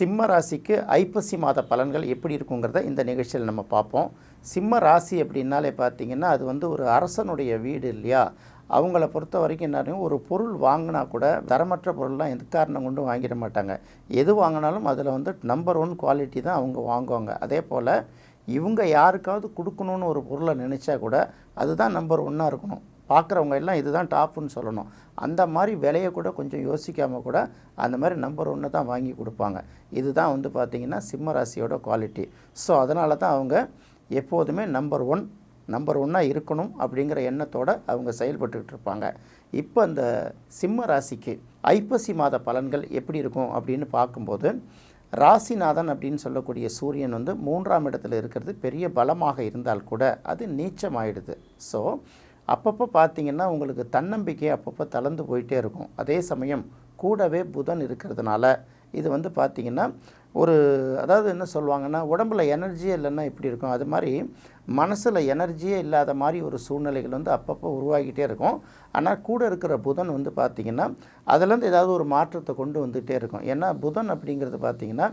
சிம்ம ராசிக்கு ஐப்பசி மாத பலன்கள் எப்படி இருக்குங்கிறத இந்த நிகழ்ச்சியில் நம்ம பார்ப்போம். சிம்ம ராசி அப்படின்னாலே பார்த்தீங்கன்னா அது வந்து ஒரு அரசனுடைய வீடு இல்லையா? அவங்கள பொறுத்த வரைக்கும் என்ன ஒரு பொருள் வாங்கினா கூட தரமற்ற பொருள்லாம் எந்த காரணம் கொண்டு வாங்கிட மாட்டாங்க. எது வாங்கினாலும் அதில் வந்து நம்பர் ஒன் குவாலிட்டி தான் அவங்க வாங்குவாங்க. அதே போல் இவங்க யாருக்காவது கொடுக்கணுன்னு ஒரு பொருளை நினச்சா கூட அதுதான் நம்பர் ஒன்னாக இருக்கணும். பார்க்குறவங்க எல்லாம் இதுதான் டாப்புன்னு சொல்லணும். அந்த மாதிரி விலையை கூட கொஞ்சம் யோசிக்காமல் கூட அந்த மாதிரி நம்பர் ஒன்று தான் வாங்கி கொடுப்பாங்க. இதுதான் வந்து பார்த்திங்கன்னா சிம்ம ராசியோட குவாலிட்டி ஸோ அதனால தான் அவங்க எப்போதுமே நம்பர் ஒன் நம்பர் ஒன்னாக இருக்கணும் அப்படிங்கிற எண்ணத்தோடு அவங்க செயல்பட்டுக்கிட்டு இருப்பாங்க. இப்போ அந்த சிம்ம ராசிக்கு ஐப்பசி மாத பலன்கள் எப்படி இருக்கும் அப்படின்னு பார்க்கும்போது ராசிநாதன் அப்படின்னு சொல்லக்கூடிய சூரியன் வந்து மூன்றாம் இடத்துல இருக்கிறது பெரிய பலமாக இருந்தால் கூட அது நீச்சமாயிடுது. ஸோ அப்பப்போ பார்த்தீங்கன்னா உங்களுக்கு தன்னம்பிக்கை அப்பப்போ தளர்ந்து போயிட்டே இருக்கும். அதே சமயம் கூடவே புதன் இருக்கிறதுனால இது வந்து பார்த்திங்கன்னா ஒரு அதாவது என்ன சொல்லுவாங்கன்னா உடம்புல எனர்ஜியே இல்லைன்னா இப்படி இருக்கும். அது மாதிரி மனசில் எனர்ஜியே இல்லாத மாதிரி ஒரு சூழ்நிலைகள் வந்து அப்பப்போ உருவாகிட்டே இருக்கும். ஆனால் கூட இருக்கிற புதன் வந்து பார்த்திங்கன்னா அதுலேருந்து ஏதாவது ஒரு மாற்றத்தை கொண்டு வந்துகிட்டே இருக்கும். ஏன்னா புதன் அப்படிங்கிறது பார்த்திங்கன்னா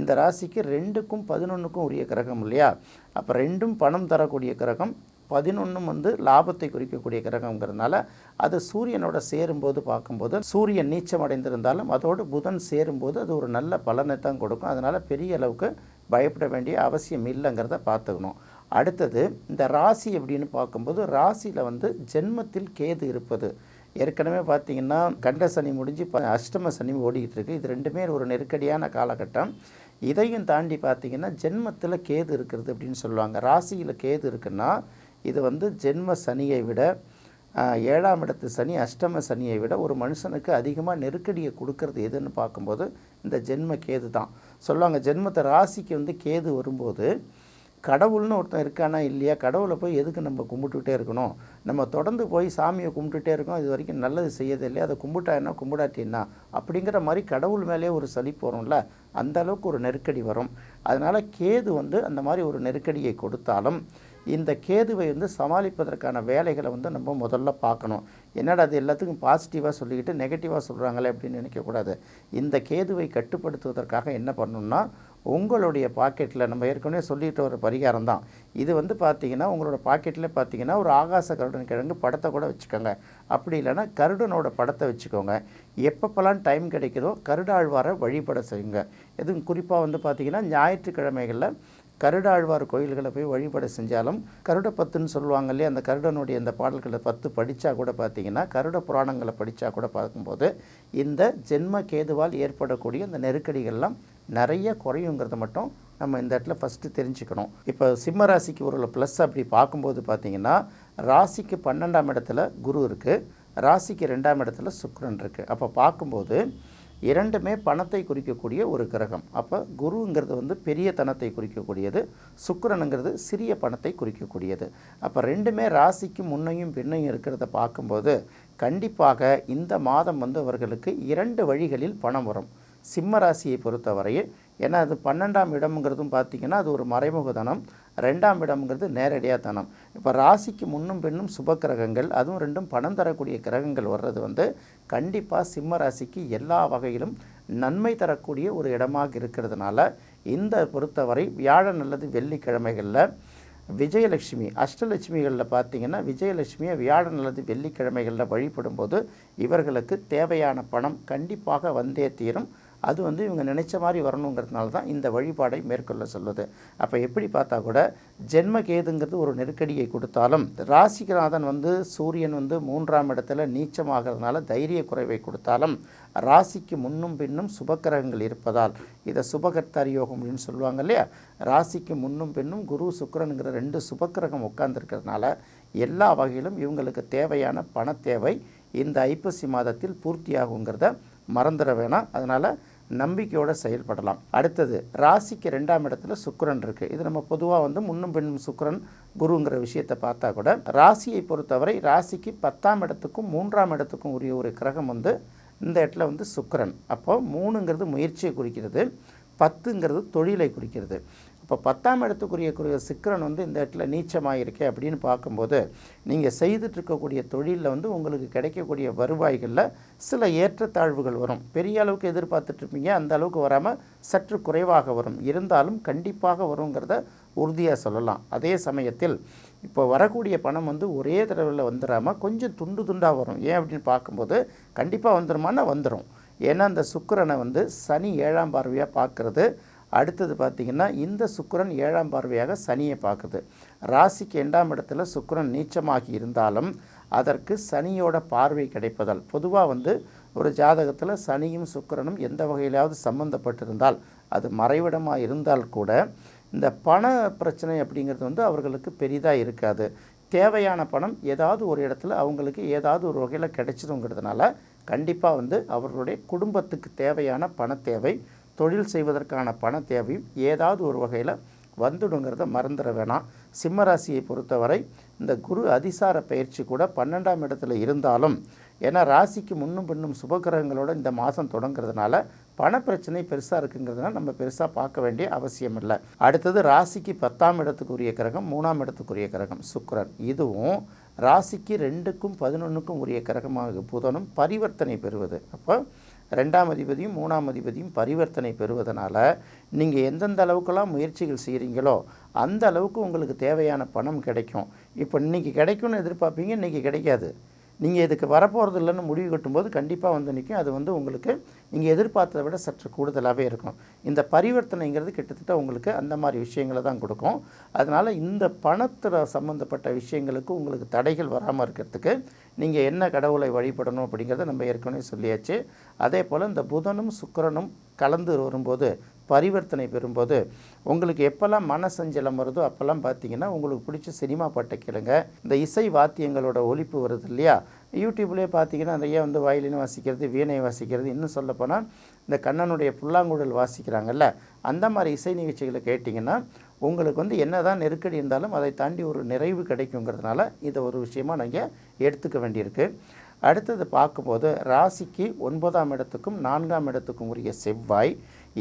இந்த ராசிக்கு ரெண்டுக்கும் பதினொன்றுக்கும் உரிய கிரகம் இல்லையா? அப்போ ரெண்டும் பணம் தரக்கூடிய கிரகம் பதினொன்றும் வந்து லாபத்தை குறிக்கக்கூடிய கிரகங்கிறதுனால அது சூரியனோட சேரும்போது பார்க்கும்போது சூரியன் நீச்சம் அடைந்திருந்தாலும் அதோடு புதன் சேரும்போது அது ஒரு நல்ல பலனை தான் கொடுக்கும். அதனால் பெரிய அளவுக்கு பயப்பட வேண்டிய அவசியம் இல்லைங்கிறத பார்த்துக்கணும். அடுத்தது இந்த ராசி அப்படின்னு பார்க்கும்போது ராசியில் வந்து ஜென்மத்தில் கேது இருப்பது. ஏற்கனவே பார்த்தீங்கன்னா கண்ட சனி முடிஞ்சு அஷ்டம சனி ஓடிக்கிட்டு இருக்கு. இது ரெண்டுமே ஒரு நெருக்கடியான காலகட்டம். இதையும் தாண்டி பார்த்தீங்கன்னா ஜென்மத்தில் கேது இருக்கிறது அப்படின்னு சொல்லுவாங்க. ராசியில் கேது இருக்குன்னா இது வந்து ஜென்ம சனியை விட ஏழாம் இடத்து சனி அஷ்டம சனியை விட ஒரு மனுஷனுக்கு அதிகமாக நெருக்கடியை கொடுக்கறது எதுன்னு பார்க்கும்போது இந்த ஜென்ம கேது தான். சொல்லுவாங்க ஜென்மத்தை ராசிக்கு வந்து கேது வரும்போது கடவுள்னு ஒருத்தன் இருக்கானா இல்லையா? கடவுளை போய் எதுக்கு நம்ம கும்பிட்டுக்கிட்டே இருக்கணும்? நம்ம தொடர்ந்து போய் சாமியை கும்பிட்டுட்டே இருக்கோம் இது வரைக்கும் நல்லது செய்யறது இல்லையா? அதை கும்பிட்டா என்ன கும்பிடாட்டி என்ன? அப்படிங்கிற மாதிரி கடவுள் மேலே ஒரு சலிப்பு வரும்ல அந்த அளவுக்கு ஒரு நெருக்கடி வரும். அதனால் கேது வந்து அந்த மாதிரி ஒரு நெருக்கடியை கொடுத்தாலும் இந்த கேதுவை வந்து சமாளிப்பதற்கான வேலைகளை வந்து நம்ம முதல்ல பார்க்கணும். என்னடா அது எல்லாத்துக்கும் பாசிட்டிவாக சொல்லிக்கிட்டு நெகட்டிவாக சொல்கிறாங்களே அப்படின்னு நினைக்கக்கூடாது. இந்த கேதுவை கட்டுப்படுத்துவதற்காக என்ன பண்ணணும்னா உங்களுடைய பாக்கெட்டில் நம்ம ஏற்கனவே சொல்லிட்டு ஒரு பரிகாரம் தான். இது வந்து பார்த்திங்கன்னா உங்களோட பாக்கெட்டில் பார்த்தீங்கன்னா ஒரு ஆகாச கருடன் கிழங்கு படத்தை கூட வச்சுக்கோங்க. அப்படி இல்லைன்னா கருடனோட படத்தை வச்சுக்கோங்க. எப்பப்பெல்லாம் டைம் கிடைக்குதோ கருடாழ்வாரை வழிபட செய்யுங்க. எதுவும் குறிப்பாக வந்து பார்த்தீங்கன்னா ஞாயிற்றுக்கிழமைகளில் கருடாழ்வார் கோயில்களை போய் வழிபட செஞ்சாலும் கருட பத்துன்னு சொல்லுவாங்க இல்லையா அந்த கருடனுடைய அந்த பாடல்களை பத்து படித்தா கூட பார்த்தீங்கன்னா கருட புராணங்களை படித்தா கூட பார்க்கும்போது இந்த ஜென்ம கேதுவால் ஏற்படக்கூடிய அந்த நெருக்கடிகள்லாம் நிறைய குறையுங்கிறத மட்டும் நம்ம இந்த இடத்துல ஃபஸ்ட்டு தெரிஞ்சுக்கணும். இப்போ சிம்ம ராசிக்கு ஒரு ப்ளஸ் அப்படி பார்க்கும்போது பார்த்தீங்கன்னா ராசிக்கு பன்னெண்டாம் இடத்துல குரு இருக்குது ராசிக்கு ரெண்டாம் இடத்துல சுக்ரன் இருக்குது அப்போ பார்க்கும்போது இரண்டுமே பணத்தை குறிக்கக்கூடிய ஒரு கிரகம். அப்போ குருங்கிறது வந்து பெரிய தனத்தை குறிக்கக்கூடியது சுக்கரனுங்கிறது சிறிய பணத்தை குறிக்கக்கூடியது. அப்போ ரெண்டுமே ராசிக்கு முன்னையும் பின்னையும் இருக்கிறத பார்க்கும்போது கண்டிப்பாக இந்த மாதம் வந்து அவர்களுக்கு இரண்டு வழிகளில் பணம் வரும். சிம்ம ராசியை பொறுத்தவரையில் ஏன்னா அது பன்னெண்டாம் இடம்ங்கிறதும் பார்த்திங்கன்னா அது ஒரு மறைமுக தனம் ரெண்டாம் இடம்ங்கிறது நேரடியாக தனம். இப்போ ராசிக்கு முன்னும் பின்னும் சுப கிரகங்கள் அதுவும் ரெண்டும் பணம் தரக்கூடிய கிரகங்கள் வர்றது வந்து கண்டிப்பாக சிம்ம ராசிக்கு எல்லா வகையிலும் நன்மை தரக்கூடிய ஒரு இடமாக இருக்கிறதுனால இந்த பொறுத்தவரை வியாழன் அல்லது வெள்ளிக்கிழமைகளில் விஜயலட்சுமி அஷ்டலட்சுமிகளில் பார்த்தீங்கன்னா விஜயலட்சுமியை வியாழன் அல்லது வெள்ளிக்கிழமைகளில் வழிபடும்போது இவர்களுக்கு தேவையான பணம் கண்டிப்பாக வந்தே தீரும். அது வந்து இவங்க நினைச்ச மாதிரி வரணுங்கிறதுனால தான் இந்த வழிபாடை மேற்கொள்ள சொல்லுது. அப்போ எப்படி பார்த்தா கூட ஜென்ம கேதுங்கிறது ஒரு நெருக்கடியை கொடுத்தாலும் ராசிநாதன் வந்து சூரியன் வந்து மூன்றாம் இடத்துல நீச்சமாகிறதுனால தைரிய குறைவை கொடுத்தாலும் ராசிக்கு முன்னும் பின்னும் சுபக்கிரகங்கள் இருப்பதால் இதை சுபகர்த்தாரி யோகம் அப்படின்னு சொல்லுவாங்க இல்லையா? ராசிக்கு முன்னும் பின்னும் குரு சுக்கரனுங்கிற ரெண்டு சுபக்கிரகம் உட்கார்ந்துருக்கிறதுனால எல்லா வகையிலும் இவங்களுக்கு தேவையான பண தேவை இந்த ஐப்பசி மாதத்தில் பூர்த்தியாகுங்கிறத மறந்துட வேணாம். அதனால் நம்பிக்கையோடு செயல்படலாம். அடுத்தது ராசிக்கு ரெண்டாம் இடத்துல சுக்கரன் இருக்குது இது நம்ம பொதுவாக வந்து முன்னும் பின்னும் சுக்கரன் குருங்கிற விஷயத்தை பார்த்தா கூட ராசியை பொறுத்தவரை ராசிக்கு பத்தாம் இடத்துக்கும் மூன்றாம் இடத்துக்கும் உரிய ஒரு கிரகம் வந்து இந்த இடத்துல வந்து சுக்கரன். அப்போ மூணுங்கிறது முயற்சியை குறிக்கிறது. பத்துங்கிறது தொழிலை குறிக்கிறது. இப்போ பத்தாம் இடத்துக்குரிய குறிய சிக்கரன் வந்து இந்த இடத்துல நீச்சமாக இருக்கே அப்படின்னு பார்க்கும்போது நீங்கள் செய்துட்டு இருக்கக்கூடிய தொழிலில் வந்து உங்களுக்கு கிடைக்கக்கூடிய வருவாய்களில் சில ஏற்றத்தாழ்வுகள் வரும். பெரிய அளவுக்கு எதிர்பார்த்துட்ருப்பீங்க அந்த அளவுக்கு வராமல் சற்று குறைவாக வரும். இருந்தாலும் கண்டிப்பாக வருங்கிறத உறுதியாக சொல்லலாம். அதே சமயத்தில் இப்போ வரக்கூடிய பணம் வந்து ஒரே தடவையில் வந்துடாமல் கொஞ்சம் துண்டு துண்டாக வரும். ஏன் அப்படின்னு பார்க்கும்போது கண்டிப்பாக வந்துருமானா வந்துடும் ஏன்னா அந்த சுக்கரனை வந்து சனி ஏழாம் பார்வையாக பார்க்குறது. அடுத்தது பார்த்திங்கன்னா இந்த சுக்கரன் ஏழாம் பார்வையாக சனியை பார்க்குது. ராசிக்கு எண்டாம் இடத்துல சுக்கரன் நீச்சமாகி இருந்தாலும் அதற்கு சனியோட பார்வை கிடைப்பதால் பொதுவாக வந்து ஒரு ஜாதகத்தில் சனியும் சுக்கிரனும் எந்த வகையிலாவது சம்பந்தப்பட்டிருந்தால் அது மறைவிடமாக இருந்தால் கூட இந்த பண பிரச்சனை அப்படிங்கிறது வந்து அவர்களுக்கு பெரிதாக இருக்காது. தேவையான பணம் ஏதாவது ஒரு இடத்துல அவங்களுக்கு ஏதாவது ஒரு வகையில் கிடைச்சிதுங்கிறதுனால கண்டிப்பாக வந்து அவர்களுடைய குடும்பத்துக்கு தேவையான பண தேவை தொழில் செய்வதற்கான பண தேவையும் ஏதாவது ஒரு வகையில் வந்துடுங்கிறத மறந்துட வேணாம். சிம்மராசியை பொறுத்தவரை இந்த குரு அதிசார பயிற்சி கூட பன்னெண்டாம் இடத்துல இருந்தாலும் ஏன்னா ராசிக்கு முன்னும் பின்னும் சுபகிரகங்களோட இந்த மாதம் தொடங்குறதுனால பண பிரச்சனை பெருசாக இருக்குங்கிறதுனால நம்ம பெருசாக பார்க்க வேண்டிய அவசியம் இல்லை அடுத்தது ராசிக்கு பத்தாம் இடத்துக்குரிய கிரகம் மூணாம் இடத்துக்குரிய கிரகம் சுக்கரன். இதுவும் ராசிக்கு ரெண்டுக்கும் பதினொன்றுக்கும் உரிய கிரகமாக புதனும் பரிவர்த்தனை பெறுவது. அப்போ ரெண்டாம் அதிபதியும் மூணாம் அதிபதியும் பரிவர்த்தனை பெறுவதனால நீங்கள் எந்தெந்த அளவுக்கெல்லாம் முயற்சிகள் செய்கிறீங்களோ அந்த அளவுக்கு உங்களுக்கு தேவையான பணம் கிடைக்கும். இப்போ இன்றைக்கி கிடைக்கும்னு எதிர்பார்ப்பீங்க இன்றைக்கி கிடைக்காது. நீங்கள் இதுக்கு வரப்போகிறது இல்லைன்னு முடிவு கட்டும்போது கண்டிப்பாக வந்து நிற்கும் அது வந்து உங்களுக்கு நீங்கள் எதிர்பார்த்ததை விட சற்று கூடுதலாகவே இருக்கும். இந்த பரிவர்த்தனைங்கிறது கிட்டத்தட்ட உங்களுக்கு அந்த மாதிரி விஷயங்களை தான் கொடுக்கும். அதனால் இந்த பணத்தில் சம்மந்தப்பட்ட விஷயங்களுக்கு உங்களுக்கு தடைகள் வராமல் இருக்கிறதுக்கு நீங்கள் என்ன கடவுளை வழிபடணும் அப்படிங்கிறத நம்ம ஏற்கனவே சொல்லியாச்சு. அதே போல் இந்த புதனும் சுக்கிரனும் கலந்து வரும்போது பரிவர்த்தனை பெறும்போது உங்களுக்கு எப்போல்லாம் மன சஞ்சலம் வருதோ அப்போல்லாம் பார்த்தீங்கன்னா உங்களுக்கு பிடிச்ச சினிமா பாட்டை கேளுங்க. இந்த இசை வாத்தியங்களோட ஒழிப்பு வருது இல்லையா? யூடியூப்லேயே பார்த்தீங்கன்னா நிறைய வந்து வயலின் வாசிக்கிறது வீணை வாசிக்கிறது இன்னும் சொல்லப்போனால் இந்த கண்ணனுடைய புல்லாங்குழல் வாசிக்கிறாங்கல்ல அந்த மாதிரி இசை நிகழ்ச்சிகளை கேட்டிங்கன்னா உங்களுக்கு வந்து என்ன தான் நெருக்கடி இருந்தாலும் அதை தாண்டி ஒரு நிறைவு கிடைக்குங்கிறதுனால இதை ஒரு விஷயமா நீங்கள் எடுத்துக்க வேண்டியிருக்கு. அடுத்தது பார்க்கும்போது ராசிக்கு ஒன்பதாம் இடத்துக்கும் நான்காம் இடத்துக்கும் உரிய செவ்வாய்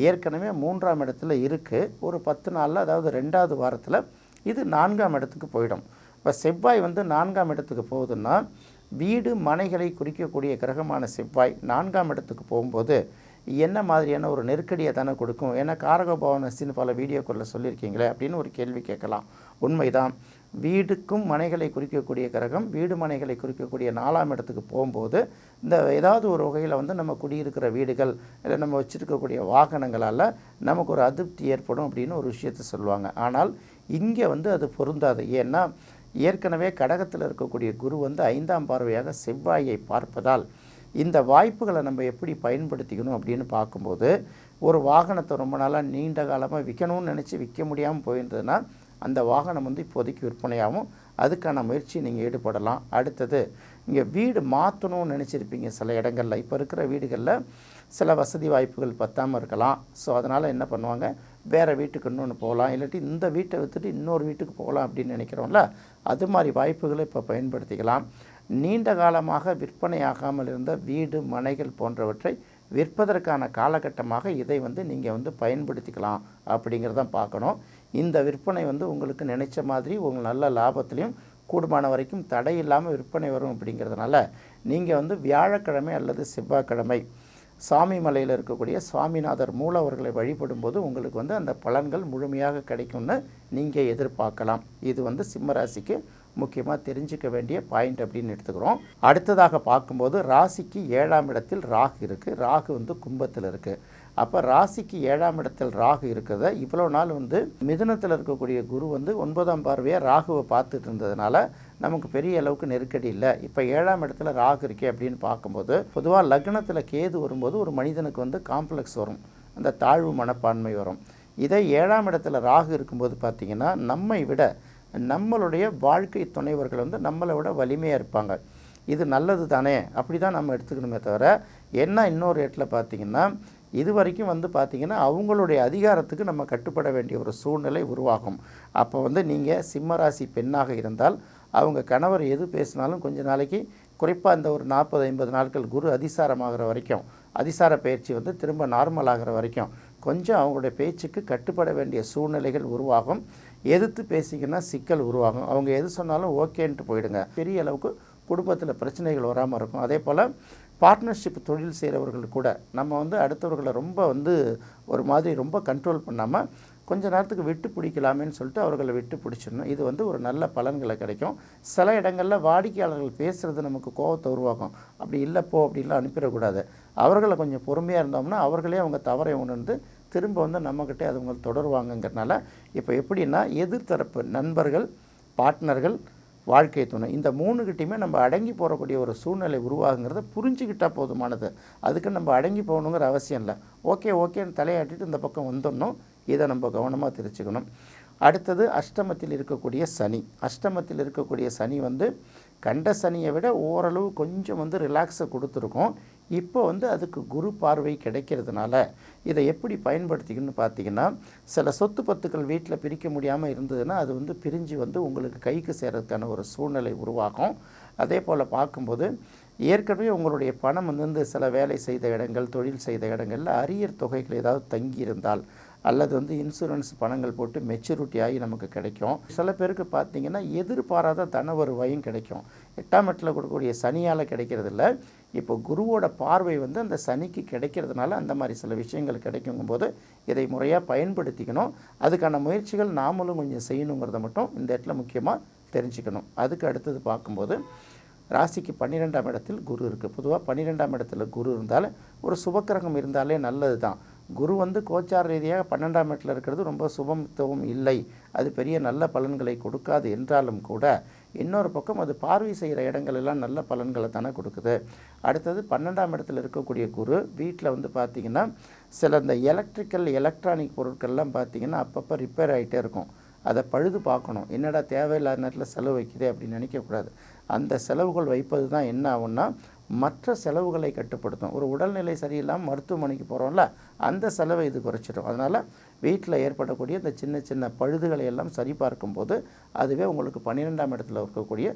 ஏற்கனவே மூன்றாம் இடத்துல இருக்குது ஒரு பத்து நாளில் அதாவது ரெண்டாவது வாரத்தில் இது நான்காம் இடத்துக்கு போயிடும். இப்போ செவ்வாய் வந்து நான்காம் இடத்துக்கு போகுதுன்னா வீடு மனைகளை குறிக்கக்கூடிய கிரகமான செவ்வாய் நான்காம் இடத்துக்கு போகும்போது என்ன மாதிரியான ஒரு நெருக்கடியை தானே கொடுக்கும்? ஏன்னா காரகபவனஸ்தின்னு பல வீடியோக்களில் சொல்லியிருக்கீங்களே அப்படின்னு ஒரு கேள்வி கேட்கலாம். உண்மைதான். வீடுக்கும் மனைகளை குறிக்கக்கூடிய கிரகம் வீடு மனைகளை குறிக்கக்கூடிய நாலாம் இடத்துக்கு போகும்போது இந்த ஏதாவது ஒரு வகையில் வந்து நம்ம குடியிருக்கிற வீடுகள் இல்லை நம்ம வச்சுருக்கக்கூடிய வாகனங்களால் நமக்கு ஒரு அதிருப்தி ஏற்படும் அப்படின்னு ஒரு விஷயத்த சொல்லுவாங்க. ஆனால் இங்கே வந்து அது பொருந்தாது. ஏன்னா ஏற்கனவே கடகத்தில் இருக்கக்கூடிய குரு வந்து ஐந்தாம் பார்வையாக செவ்வாயை பார்ப்பதால் இந்த வாய்ப்புகளை நம்ம எப்படி பயன்படுத்திக்கணும் அப்படின்னு பார்க்கும்போது ஒரு வாகனத்தை ரொம்ப நாளாக நீண்ட காலமாக விற்கணும்னு நினச்சி விற்க முடியாமல் போயிருந்ததுன்னா அந்த வாகனம் வந்து இப்போதைக்கு விற்பனையாகும். அதுக்கான முயற்சி நீங்கள் ஈடுபடலாம். அடுத்தது இங்கே வீடு மாற்றணும்னு நினச்சிருப்பீங்க சில இடங்களில். இப்போ இருக்கிற வீடுகளில் சில வசதி வாய்ப்புகள் பத்தாமல் இருக்கலாம். ஸோ அதனால் என்ன பண்ணுவாங்க? வேறு வீட்டுக்கு இன்னொன்று போகலாம். இல்லாட்டி இந்த வீட்டை விற்றுட்டு இன்னொரு வீட்டுக்கு போகலாம் அப்படின்னு நினைக்கிறோம்ல அது மாதிரி வாய்ப்புகளை இப்போ பயன்படுத்திக்கலாம். நீண்ட காலமாக விற்பனையாகாமல் இருந்த வீடு மனைகள் போன்றவற்றை விற்பதற்கான காலகட்டமாக இதை வந்து நீங்கள் வந்து பயன்படுத்திக்கலாம் அப்படிங்கிறதான் பார்க்கணும். இந்த விற்பனை வந்து உங்களுக்கு நினைச்ச மாதிரி உங்கள் நல்ல லாபத்துலேயும் கூடுமான வரைக்கும் தடை இல்லாமல் விற்பனை வரும் அப்படிங்கிறதுனால நீங்கள் வந்து வியாழக்கிழமை அல்லது செவ்வாய்க்கிழமை சாமி மலையில் இருக்கக்கூடிய சுவாமிநாதர் மூலவர்களை வழிபடும்போது உங்களுக்கு வந்து அந்த பலன்கள் முழுமையாக கிடைக்கும்னு நீங்கள் எதிர்பார்க்கலாம். இது வந்து சிம்மராசிக்கு முக்கியமாக தெரிஞ்சுக்க வேண்டிய பாயிண்ட் அப்படின்னு எடுத்துக்கிறோம். அடுத்ததாக பார்க்கும்போது ராசிக்கு ஏழாம் இடத்தில் ராகு இருக்குது ராகு வந்து கும்பத்தில் இருக்குது அப்போ ராசிக்கு ஏழாம் இடத்தில் ராகு இருக்கிறத இவ்வளோ நாள் வந்து மிதுனத்தில் இருக்கக்கூடிய குரு வந்து ஒன்பதாம் பார்வையாக ராகுவை பார்த்துட்டு இருந்ததுனால நமக்கு பெரிய அளவுக்கு நெருக்கடி இல்லை. இப்போ ஏழாம் இடத்துல ராகு இருக்கே அப்படின்னு பார்க்கும்போது பொதுவாக லக்னத்தில் கேது வரும்போது ஒரு மனிதனுக்கு வந்து காம்ப்ளெக்ஸ் வரும். அந்த தாழ்வு மனப்பான்மை வரும். இதே ஏழாம் இடத்துல ராகு இருக்கும்போது பார்த்திங்கன்னா நம்மை விட நம்மளுடைய வாழ்க்கை துணைவர்கள் வந்து நம்மளை விட வலிமையாக இருப்பாங்க. இது நல்லது தானே அப்படி தான் நம்ம எடுத்துக்கணுமே தவிர என்ன இன்னொரு இடத்துல பார்த்திங்கன்னா இது வரைக்கும் வந்து பார்த்திங்கன்னா அவங்களுடைய அதிகாரத்துக்கு நம்ம கட்டுப்பட வேண்டிய ஒரு சூழ்நிலை உருவாகும். அப்போ வந்து நீங்கள் சிம்மராசி பெண்ணாக இருந்தால் அவங்க கணவர் எது பேசினாலும் கொஞ்ச நாளைக்கு குறிப்பாக இந்த ஒரு நாற்பது ஐம்பது நாட்கள் குரு அதிசாரமாகிற வரைக்கும் அதிசார பயிற்சி வந்து திரும்ப நார்மல் ஆகிற வரைக்கும் கொஞ்சம் அவங்களுடைய பேச்சுக்கு கட்டுப்பட வேண்டிய சூழ்நிலைகள் உருவாகும். எதிர்த்து பேசிங்கன்னா சிக்கல் உருவாகும். அவங்க எது சொன்னாலும் ஓகேன்ட்டு போயிடுங்க. பெரிய அளவுக்கு குடும்பத்தில் பிரச்சனைகள் வராமல் இருக்கும். அதே போல் பார்ட்னர்ஷிப் தொழில் செய்கிறவர்கள் கூட நம்ம வந்து அடுத்தவர்களை ரொம்ப வந்து ஒரு மாதிரி ரொம்ப கண்ட்ரோல் பண்ணாமல் கொஞ்ச நேரத்துக்கு விட்டு பிடிக்கலாமேன்னு சொல்லிட்டு அவர்களை விட்டு பிடிச்சிடணும். இது வந்து ஒரு நல்ல பலன்களை கிடைக்கும். சில இடங்களில் வாடிக்கையாளர்கள் பேசுகிறது நமக்கு கோபத்தை உருவாக்கும். அப்படி இல்லை போ அப்படின்லாம் அனுப்பிடக்கூடாது. அவர்களை கொஞ்சம் பொறுமையாக இருந்தோம்னா அவர்களே அவங்க தவறை உணர்ந்து திரும்ப வந்து நம்மக்கிட்டே அது தொடருவாங்கங்கிறனால இப்போ எப்படின்னா எதிர்த்தரப்பு நண்பர்கள் பார்ட்னர்கள் வாழ்க்கை துணை. இந்த மூணுக்கிட்டையுமே நம்ம அடங்கி போகக்கூடிய ஒரு சூழ்நிலை உருவாகுங்கிறத புரிஞ்சுக்கிட்டால் போதுமானது. அதுக்கு நம்ம அடங்கி போகணுங்கிற அவசியம் இல்லை. ஓகே ஓகேன்னு தலையாட்டிட்டு இந்த பக்கம் வந்துடணும். இதை நம்ம கவனமாக தெரிஞ்சுக்கணும். அடுத்தது அஷ்டமத்தில் இருக்கக்கூடிய சனி. அஷ்டமத்தில் இருக்கக்கூடிய சனி வந்து கண்ட சனியை விட ஓரளவு கொஞ்சம் வந்து ரிலாக்ஸை கொடுத்துருக்கோம். இப்போ வந்து அதுக்கு குரு பார்வை கிடைக்கிறதுனால இதை எப்படி பயன்படுத்திக்கணும்னு பார்த்தீங்கன்னா சில சொத்து பத்துக்கள் வீட்டில் பிரிக்க முடியாமல் இருந்ததுன்னா அது வந்து பிரிஞ்சு வந்து உங்களுக்கு கைக்கு சேர்கிறதுக்கான ஒரு சூழ்நிலை உருவாகும். அதே போல் பார்க்கும்போது ஏற்கனவே உங்களுடைய பணம் வந்து சில வேலை செய்த இடங்கள் தொழில் செய்த இடங்களில் அரியர் தொகைகள் ஏதாவது தங்கி இருந்தால் அல்லது வந்து இன்சூரன்ஸ் பணங்கள் போட்டு மெச்சூரிட்டி ஆகி நமக்கு கிடைக்கும். சில பேருக்கு பார்த்தீங்கன்னா எதிர்பாராத தன வருவாயும் கிடைக்கும். எட்டாம் எட்டில் கொடுக்கக்கூடிய சனியால் கிடைக்கிறதில்ல. இப்போ குருவோட பார்வை வந்து அந்த சனிக்கு கிடைக்கிறதுனால அந்த மாதிரி சில விஷயங்கள் கிடைக்குங்கும்போது இதை முறையாக பயன்படுத்திக்கணும். அதுக்கான முயற்சிகள் நாமளும் கொஞ்சம் செய்யணுங்கிறத மட்டும் இந்த இடத்துல முக்கியமாக தெரிஞ்சுக்கணும். அதுக்கு அடுத்தது பார்க்கும்போது ராசிக்கு பன்னிரெண்டாம் இடத்தில் குரு இருக்குது பொதுவாக பன்னிரெண்டாம் இடத்துல குரு இருந்தால் ஒரு சுபக்கிரகம் இருந்தாலே நல்லது தான் குரு வந்து கோச்சார ரீதியாக பன்னெண்டாம் இடத்துல இருக்கிறது ரொம்ப சுபத்துவம் இல்லை. அது பெரிய நல்ல பலன்களை கொடுக்காது என்றாலும் கூட இன்னொரு பக்கம் அது பார்வை செய்கிற இடங்கள் எல்லாம் நல்ல பலன்களை தானே கொடுக்குது. அடுத்தது பன்னெண்டாம் இடத்துல இருக்கக்கூடிய குரு வீட்டில் வந்து பார்த்திங்கன்னா சில இந்த எலக்ட்ரிக்கல் எலக்ட்ரானிக் பொருட்கள்லாம் பார்த்திங்கன்னா அப்பப்போ ரிப்பேர் ஆகிட்டே இருக்கும். அதை பழுது பார்க்கணும். என்னடா தேவையில்லாத நேரத்தில் செலவு வைக்குதே அப்படின்னு நினைக்கக்கூடாது. அந்த செலவுகள் வைப்பது தான் என்ன ஆகும்னா மற்ற செலவுகளை கட்டுப்படுத்தும். ஒரு உடல்நிலை சரியில்லாமல் மருத்துவமனைக்கு போகிறோம்ல அந்த செலவை இது குறைச்சிடும். அதனால் வீட்டில் ஏற்படக்கூடிய இந்த சின்ன சின்ன பழுதுகளை எல்லாம் சரி பார்க்கும்போது அதுவே உங்களுக்கு பன்னிரெண்டாம் இடத்துல இருக்கக்கூடிய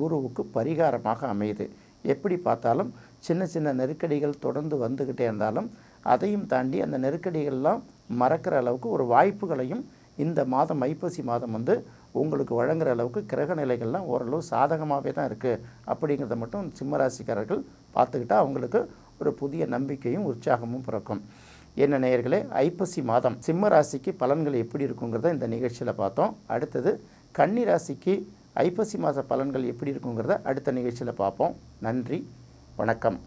குருவுக்கு பரிகாரமாக அமையுது. எப்படி பார்த்தாலும் சின்ன சின்ன நெருக்கடிகள் தொடர்ந்து வந்துக்கிட்டே இருந்தாலும் அதையும் தாண்டி அந்த நெருக்கடிகள்லாம் மறக்கிற அளவுக்கு ஒரு வாய்ப்புகளையும் இந்த மாதம் ஐப்பசி மாதம் வந்து உங்களுக்கு வழங்குற அளவுக்கு கிரக நிலைகள்லாம் ஓரளவு சாதகமாகவே தான் இருக்குது அப்படிங்கிறத மட்டும் சிம்மராசிக்காரர்கள் பார்த்துக்கிட்டா அவங்களுக்கு ஒரு புதிய நம்பிக்கையும் உற்சாகமும் பிறக்கும். என்ன நேயர்களே ஐப்பசி மாதம் சிம்ம ராசிக்கு பலன்கள் எப்படி இருக்குங்கிறத இந்த நிகழ்ச்சியில் பார்த்தோம். அடுத்தது கன்னி ராசிக்கு ஐப்பசி மாத பலன்கள் எப்படி இருக்குங்கிறத அடுத்த நிகழ்ச்சியில் பார்ப்போம். நன்றி வணக்கம்.